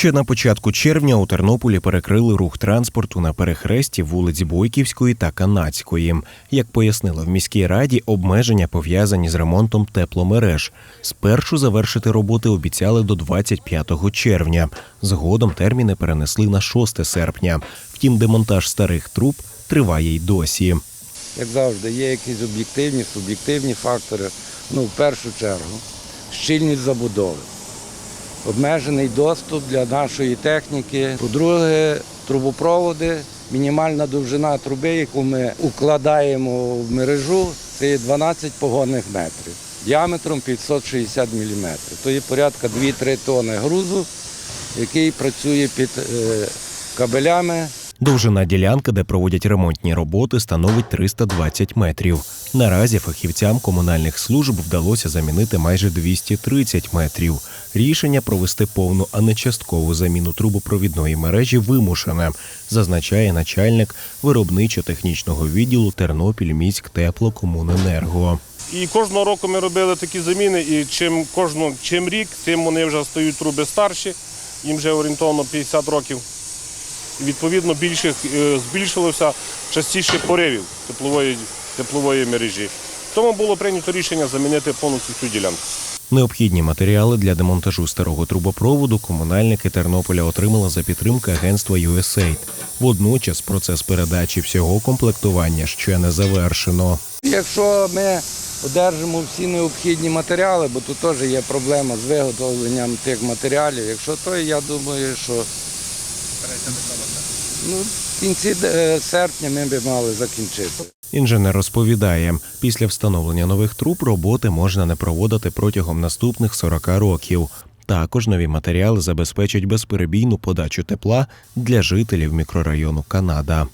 Ще на початку червня у Тернополі перекрили рух транспорту на перехресті вулиць Бойківської та Канацької. Як пояснили в міській раді, обмеження пов'язані з ремонтом тепломереж. Спершу завершити роботи обіцяли до 25 червня. Згодом терміни перенесли на 6 серпня. Втім, демонтаж старих труб триває й досі. Як завжди, є якісь об'єктивні, суб'єктивні фактори. Ну, в першу чергу, щільність забудови, обмежений доступ для нашої техніки. По-друге, трубопроводи, мінімальна довжина труби, яку ми укладаємо в мережу, це є 12 погонних метрів, діаметром 560 мм. То є порядка 2-3 тонни грузу, який працює під е, кабелями Довжина ділянки, де проводять ремонтні роботи, становить 320 метрів. Наразі фахівцям комунальних служб вдалося замінити майже 230 метрів. Рішення провести повну, а не часткову заміну трубопровідної мережі вимушене, зазначає начальник виробничо-технічного відділу Тернопіль міськ теплокомуненерго. І кожного року ми робили такі заміни, і чим кожну, чим рік, тим вони вже стають труби старші, їм вже орієнтовно 50 років. Відповідно більше, збільшилося частіше поривів теплової, теплової мережі. Тому було прийнято рішення замінити повністю цю ділянку. Необхідні матеріали для демонтажу старого трубопроводу комунальники Тернополя отримали за підтримки агентства USAID. Водночас процес передачі всього комплектування ще не завершено. Якщо ми одержимо всі необхідні матеріали, бо тут теж є проблема з виготовленням тих матеріалів, якщо то, я думаю, що ну, в кінці е, серпня ми б мали закінчити. Інженер розповідає, після встановлення нових труб роботи можна не проводити протягом наступних 40 років. Також нові матеріали забезпечать безперебійну подачу тепла для жителів мікрорайону Канада.